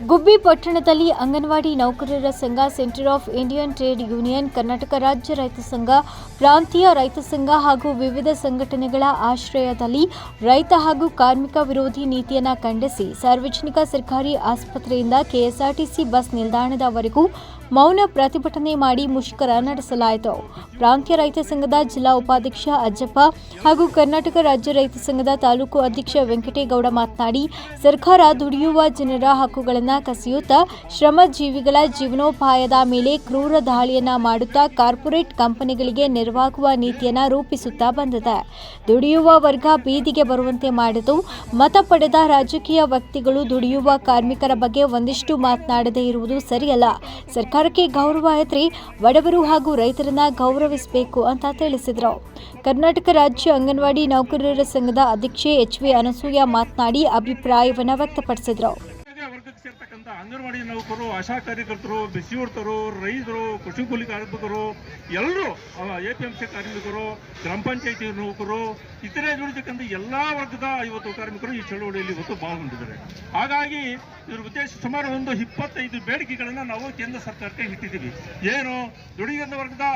ಗುಬ್ಬಿ ಪಟ್ಟಣದಲ್ಲಿ ಅಂಗನವಾಡಿ ನೌಕರರ ಸಂಘ, Centre of Indian Trade Union, Karnataka ರಾಜ್ಯ ರೈತ ಸಂಘ, ಪ್ರಾಂತೀಯ ರೈತ ಸಂಘ ಹಾಗೂ ವಿವಿಧ ಸಂಘಟನೆಗಳ ಆಶ್ರಯದಲ್ಲಿ ರೈತ ಹಾಗೂ ಕಾರ್ಮಿಕ ವಿರೋಧಿ ನೀತಿಯನ್ನು ಖಂಡಿಸಿ ಸಾರ್ವಜನಿಕ ಸರ್ಕಾರಿ ಆಸ್ಪತ್ರೆಯಿಂದ ಕೆಎಸ್ಆರ್ಟಿಸಿ ಬಸ್ ನಿಲ್ದಾಣದವರೆಗೂ ಮೌನ ಪ್ರತಿಭಟನೆ ಮಾಡಿ ಮುಷ್ಕರ ನಡೆಸಲಾಯಿತು. ಪ್ರಾಂತ್ಯ ರೈತ ಸಂಘದ ಜಿಲ್ಲಾ ಉಪಾಧ್ಯಕ್ಷ ಅಜ್ಜಪ್ಪ ಹಾಗೂ ಕರ್ನಾಟಕ ರಾಜ್ಯ ರೈತ ಸಂಘದ ತಾಲೂಕು ಅಧ್ಯಕ್ಷ ವೆಂಕಟೇಗೌಡ ಮಾತನಾಡಿ, ಸರ್ಕಾರ ದುಡಿಯುವ ಜನರ ಹಕ್ಕುಗಳನ್ನು ಕಸಿಯುತ್ತಾ ಶ್ರಮಜೀವಿಗಳ ಜೀವನೋಪಾಯದ ಮೇಲೆ ಕ್ರೂರ ದಾಳಿಯನ್ನ ಮಾಡುತ್ತಾ ಕಾರ್ಪೊರೇಟ್ ಕಂಪನಿಗಳಿಗೆ ನೆರವಾಗುವ ನೀತಿಯನ್ನು ರೂಪಿಸುತ್ತಾ ಬಂದಿದೆ. ದುಡಿಯುವ ವರ್ಗ ಬೀದಿಗೆ ಬರುವಂತೆ ಮಾಡಿತು ಮತ ಪಡೆದ ರಾಜಕೀಯ ವ್ಯಕ್ತಿಗಳು ದುಡಿಯುವ ಕಾರ್ಮಿಕರ ಬಗ್ಗೆ ಒಂದಿಷ್ಟು ಮಾತನಾಡದೇ ಇರುವುದು ಸರಿಯಲ್ಲ. ಸರ್ಕಾರಕ್ಕೆ ಗೌರವ ಐತ್ರಿ ಬಡವರು ಹಾಗೂ ರೈತರನ್ನ ಗೌರವಿಸಬೇಕು ಅಂತ ತಿಳಿಸಿದರು. ಕರ್ನಾಟಕ ರಾಜ್ಯ ಅಂಗನವಾಡಿ ನೌಕರರ ಸಂಘದ ಅಧ್ಯಕ್ಷೆ ಎಚ್ ವಿ ಅನಸೂಯ ಮಾತನಾಡಿ ಅಭಿಪ್ರಾಯವನ್ನು ವ್ಯಕ್ತಪಡಿಸಿದರು. ವರ್ಗಕ್ಕೆ ಅಂಗನವಾಡಿ ನೌಕರು, ಆಶಾ ಕಾರ್ಯಕರ್ತರು, ಬಿಸಿಯೂರ್ತರು, ರೈತರು, ಕೃಷಿ ಕೂಲಿ ಕಾರ್ಮಿಕರು, ಎಲ್ಲರೂ ಎ ಪಿ ಎಂ ಸಿ ಕಾರ್ಮಿಕರು, ಗ್ರಾಮ ಪಂಚಾಯತಿ ನೌಕರು, ಇತರೆ ದುಡಿತಕ್ಕಂಥ ಎಲ್ಲಾ ವರ್ಗದ ಇವತ್ತು ಕಾರ್ಮಿಕರು ಈ ಚಳವಳಿಯಲ್ಲಿ ಇವತ್ತು ಪಾಲ್ಗೊಂಡಿದ್ದಾರೆ ಹಾಗಾಗಿ ಇದ್ರ ಉದ್ದೇಶ ಸುಮಾರು ಒಂದು ಇಪ್ಪತ್ತೈದು ಬೇಡಿಕೆಗಳನ್ನು ನಾವು ಕೇಂದ್ರ ಸರ್ಕಾರಕ್ಕೆ ಇಟ್ಟಿದ್ದೀವಿ. ಏನು? ದುಡಿದ ವರ್ಗದ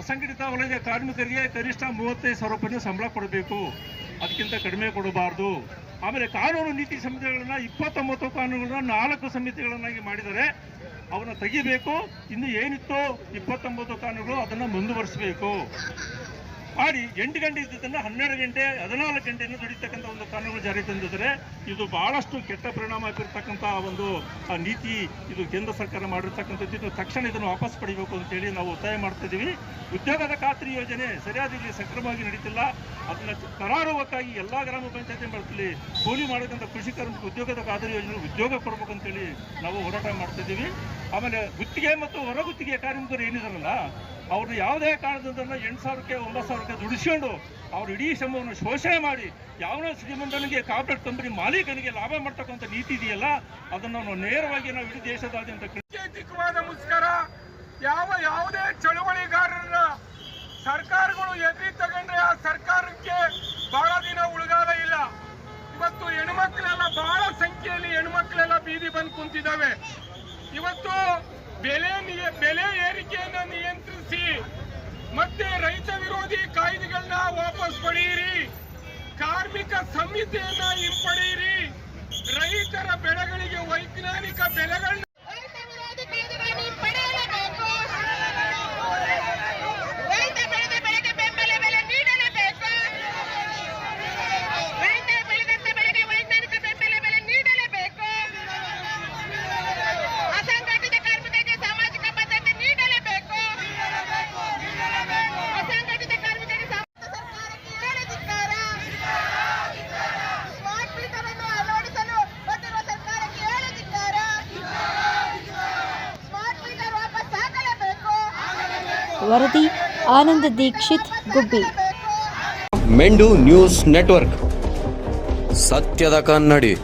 ಅಸಂಘಟಿತ ವಲಯದ ಕಾರ್ಮಿಕರಿಗೆ ಕನಿಷ್ಠ ಮೂವತ್ತೈದು ಸಾವಿರ ರೂಪಾಯಿ ಸಂಬಳ ಕೊಡಬೇಕು. ಅದಕ್ಕಿಂತ ಕಡಿಮೆ ಕೊಡಬಾರ್ದು. ಆಮೇಲೆ ಕಾನೂನು ನೀತಿ ಸಮಿತಿಗಳನ್ನ ಇಪ್ಪತ್ತೊಂಬತ್ತು ಕಾನೂನುಗಳನ್ನ ನಾಲ್ಕು ಸಮಿತಿಗಳನ್ನಾಗಿ ಮಾಡಿದರೆ ಅವನ್ನ ತೆಗಿಬೇಕು. ಇನ್ನು ಏನಿತ್ತು ಇಪ್ಪತ್ತೊಂಬತ್ತು ಕಾನೂನುಗಳು ಅದನ್ನ ಮುಂದುವರಿಸಬೇಕು. ಮಾಡಿ ಎಂಟು ಗಂಟೆ ಇದ್ದಿದ್ದನ್ನು ಹನ್ನೆರಡು ಗಂಟೆ, ಹದಿನಾಲ್ಕು ಗಂಟೆಯನ್ನು ದುಡಿತಕ್ಕಂಥ ಒಂದು ಕಾನೂನು ಜಾರಿ ತಂದಿದ್ದಾರೆ ಇದು ಬಹಳಷ್ಟು ಕೆಟ್ಟ ಪರಿಣಾಮ ಬೀರ್ತಕ್ಕಂಥ ಒಂದು ನೀತಿ ಇದು ಕೇಂದ್ರ ಸರ್ಕಾರ ಮಾಡಿರ್ತಕ್ಕಂಥದ್ದು. ಇದು ತಕ್ಷಣ ಇದನ್ನು ವಾಪಸ್ ಪಡಿಬೇಕು ಅಂತೇಳಿ ನಾವು ಒತ್ತಾಯ ಮಾಡ್ತಿದ್ದೀವಿ ಉದ್ಯೋಗದ ಖಾತ್ರಿ ಯೋಜನೆ ಸರಿಯಾದ ಇಲ್ಲಿ ಸಕ್ರಮವಾಗಿ ನಡೀತಿಲ್ಲ. ಅದನ್ನ ಕರಾರುವಕ್ಕಾಗಿ ಎಲ್ಲ ಗ್ರಾಮ ಪಂಚಾಯತಿ ಮಾಡ್ತೀವಿ ಕೂಲಿ ಕೃಷಿ ಕಾರ್ಮಿಕ ಉದ್ಯೋಗದ ಖಾತ್ರಿ ಯೋಜನೆ, ಉದ್ಯೋಗ ಕೊಡಬೇಕು ಅಂತೇಳಿ ನಾವು ಹೋರಾಟ ಮಾಡ್ತಿದ್ದೀವಿ ಆಮೇಲೆ ಗುತ್ತಿಗೆ ಮತ್ತು ಹೊರಗುತ್ತಿಗೆ ಕಾರ್ಮಿಕರು ಏನಿದಾರಲ್ಲ ಅವ್ರನ್ನ ಯಾವುದೇ ಕಾರಣದಿಂದ ಎಂಟು ಸಾವಿರಕ್ಕೆ, ಒಂಬತ್ತು ಸಾವಿರಕ್ಕೆ ದುಡಿಸ್ಕೊಂಡು ಅವ್ರು ಇಡೀ ಶ್ರಮವನ್ನು ಶೋಷಣೆ ಮಾಡಿ ಯಾವನೋ ಶ್ರೀಮಂತನಿಗೆ ಕಾರ್ಪೊರೇಟ್ ಕಂಪನಿ ಮಾಲೀಕನಿಗೆ ಲಾಭ ಮಾಡ್ತಕ್ಕಂಥ ನೀತಿ ಇದೆಯಲ್ಲ, ಅದನ್ನು ನಾವು ನೇರವಾಗಿ ನಾವು ಇಡೀ ದೇಶದಾದ್ಯಂತ ಮುಷ್ಕರ, ಯಾವ ಯಾವುದೇ ಚಳುವಳಿಗಾರರನ್ನ ಸರ್ಕಾರಗಳು ಎದುರಿ ತಗೊಂಡ್ರೆ ಆ ಸರ್ಕಾರಕ್ಕೆ ಬಹಳ ದಿನ ಉಳಿಗಾಲ ಇಲ್ಲ. ಇವತ್ತು ಹೆಣ್ಮಕ್ಳೆಲ್ಲ ಬಹಳ ಸಂಖ್ಯೆಯಲ್ಲಿ ಹೆಣ್ಮಕ್ಳೆಲ್ಲ ಬೀದಿ ಬಂದು ಕುಂತಿದ್ದಾವೆ. ಇವತ್ತು ಮತ್ತೆ ರೈತ ವಿರೋಧಿ ಕಾಯ್ದೆಗಳನ್ನ ವಾಪಸ್ ಪಡೆಯಿರಿ. ಕಾರ್ಮಿಕ ಸಂಹಿತೆಯನ್ನ ಹಿಂಪಡೆಯಿರಿ. ರೈತರ ಬೆಳೆಗಳಿಗೆ ವೈಜ್ಞಾನಿಕ ಬೆಲೆಗಳನ್ನ ವರದಿ ಆನಂದ ದೀಕ್ಷಿತ್ ಗುಬ್ಬಿ. ಮೆಂಡು ನ್ಯೂಸ್ ನೆಟ್ವರ್ಕ್. ಸತ್ಯದ ಕನ್ನಡಿ.